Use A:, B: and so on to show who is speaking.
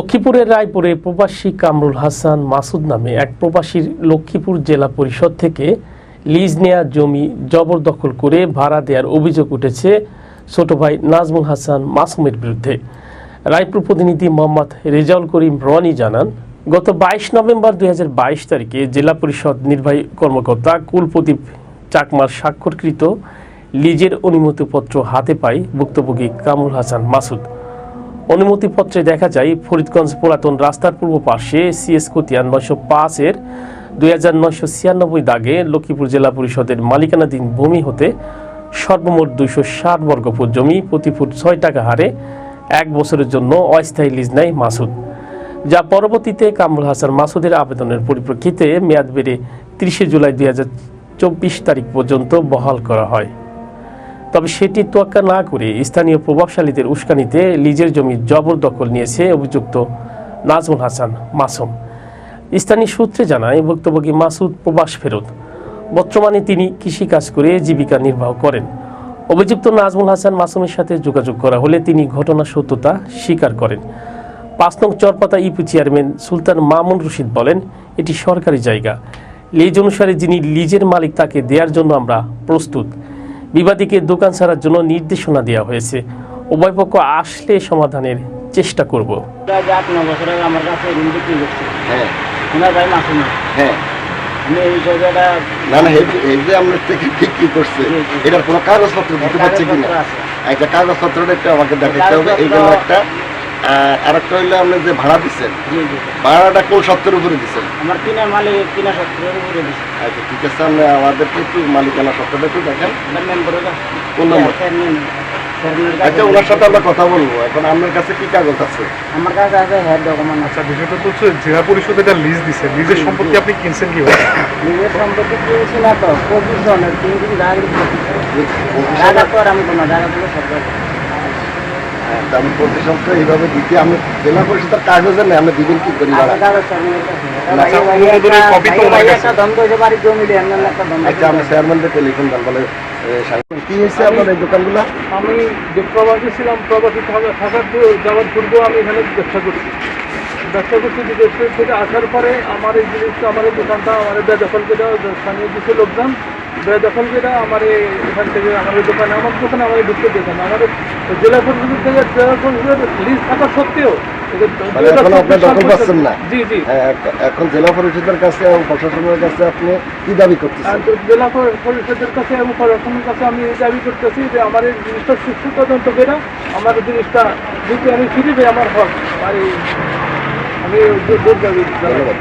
A: লক্ষ্মীপুরের রায়পুরে প্রবাসী কামরুল হাসান মাসুদ নামে এক প্রবাসীর লক্ষ্মীপুর জেলা পরিষদ থেকে লিজ নেয়া জমি জবরদখল করে ভাড়া দেওয়ার অভিযোগ উঠেছে ছোট ভাই নাজমুল হাসান মাসুমের বিরুদ্ধে। রায়পুর প্রতিনিধি মোহাম্মদ রেজাউল করিম রনি জানান, গত বাইশ নভেম্বর দুই হাজার বাইশ তারিখে জেলা পরিষদ নির্বাহী কর্মকর্তা কুলপ্রদীপ চাকমার স্বাক্ষরকৃত লিজের অনুমতিপত্র হাতে পায় ভুক্তভোগী কামরুল হাসান মাসুদ। অনুমতিপত্রে দেখা যায়, ফরিদগঞ্জ পুরাতন রাস্তার পূর্ব পাশে সিএস কতিয়া নয়শো পাঁচের দুই হাজার নয়শো ছিয়ানব্বই দাগে লক্ষ্মীপুর জেলা পরিষদের মালিকানাধীন ভূমি হতে সর্বমোট দুইশো ষাট বর্গফুট জমি প্রতি ফুট ছয় টাকা হারে এক বছরের জন্য অস্থায়ী লিজ নেয় মাসুদ। যা পরবর্তীতে কামরুল হাসান মাসুদের আবেদনের পরিপ্রেক্ষিতে মেয়াদ বেড়ে তিরিশে জুলাই দুই হাজার চব্বিশ তারিখ পর্যন্ত বহাল করা হয়। তবে সেটি তোয়াক্কা না করে স্থানীয় প্রভাবশালীদের উস্কানিতে লিজের জমি জবরদখল নিয়েছে অভিযুক্ত নাজমুল হাসান মাসুম। স্থানীয় সূত্রে জানায়, ভুক্তভোগী মাসুদ প্রবাস ফেরত। বর্তমানে তিনি কৃষিকাজ করে জীবিকা নির্বাহ করেন। অভিযুক্ত নাজমুল হাসান মাসুমের সাথে যোগাযোগ করা হলে তিনি ঘটনার সত্যতা স্বীকার করেন। পাঁচ নং চরপাতা ইপি চেয়ারম্যান সুলতান মামুন রশিদ বলেন, এটি সরকারি জায়গা। লিজ অনুসারে যিনি লিজের মালিক তাকে দেওয়ার জন্য আমরা প্রস্তুত। বিবাদীকে দোকান ছাড়ার জন্য নির্দেশনা দেওয়া হয়েছে। উভয় পক্ষ আসলে সমাধানের চেষ্টা করব।
B: আমার কাছে
C: হ্যাঁ।
B: ভাই
C: হ্যাঁ।
B: আমি এই জায়গাটা
C: না না এই- এই যে আমরা থেকে বিক্রি করছে
B: জি, জি।
C: এটার কোনো কাগজপত্র দিতে পারছে কিনা? একটা কাগজপত্রটা একটু আমাকে দেখাতে হবে
B: এই
C: এইগুলো একটা আর আরেকটা হইলে আপনি যে ভাড়া দিচ্ছেন ভাড়াটা কোন সত্তরের উপরে দিচ্ছেন
B: আমার কিনা মালিক কিনা সত্তরের উপরে দিচ্ছে
C: আচ্ছা ঠিক আছে আপনি আমাদেরকে একটু মালিকানা একটু দেখেন।
B: কাছে
C: কোন নম্বর?
B: কাছে
C: আচ্ছা ওনার সাথে আমরা কথা বলব। এখন আপনার কাছে কি কাগজ আছে?
B: আমার কাছে আছে হেড ডকুমেন্ট
D: আচ্ছা বিষয়টা তো হচ্ছে জেলা পরিষদ এটা লিজ দিছে। লিজের সম্পত্তি আপনি কিনছেন কীভাবে?
B: নিজের সম্পত্তি কিনছি না তো। পজিশনের তিন দিন তো আর আমি কোনো সরকার
C: হ্যাঁ, আমি প্রতি সপ্তাহে এইভাবে দিতে আমি জেলা পরিষদের কাগজে নেই আপনি দিবেন কি করি
B: আচ্ছা
D: আচ্ছা,
C: আচ্ছা আমি চেয়ারম্যানদের টেলিফোন দেন বলে কি হয়েছে আপনার এই দোকানগুলা?
D: আমি যে প্রবাসী ছিলাম প্রবাসী থাকার যাওয়ার পূর্বেও আমি এখানে ব্যবসা করছি। ব্যবসা করছি বিদেশ থেকে আসার পরে আমার এই জিনিসটা আমার এই দোকানটা আমার বেদখল করে স্থানীয় কিছু লোকজন বেদখল করে আমার এখান থেকে আমার দোকানে আমার দোকানে আমাদের ঢুকতে দিয়েছেন আমার জেলা পরিষদ থেকে জেলা পরিষদের লিজ থাকা সত্ত্বেও
C: মানে আপনার দখল পাচ্ছেন না? এখন জেলা পরিষদের কাছে এবং প্রশাসনের কাছে আপনি কি দাবি
D: আর
C: করতেছেন
D: জেলা পরিষদের কাছে এবং প্রশাসনের কাছে আমি এই দাবি করতেছি যে আমার এই জিনিসটা সুস্থ তদন্ত করে আমার জিনিসটা দিতে আমি ফিরে আমার হক। আর আমি দূর
C: ধন্যবাদ ধন্যবাদ।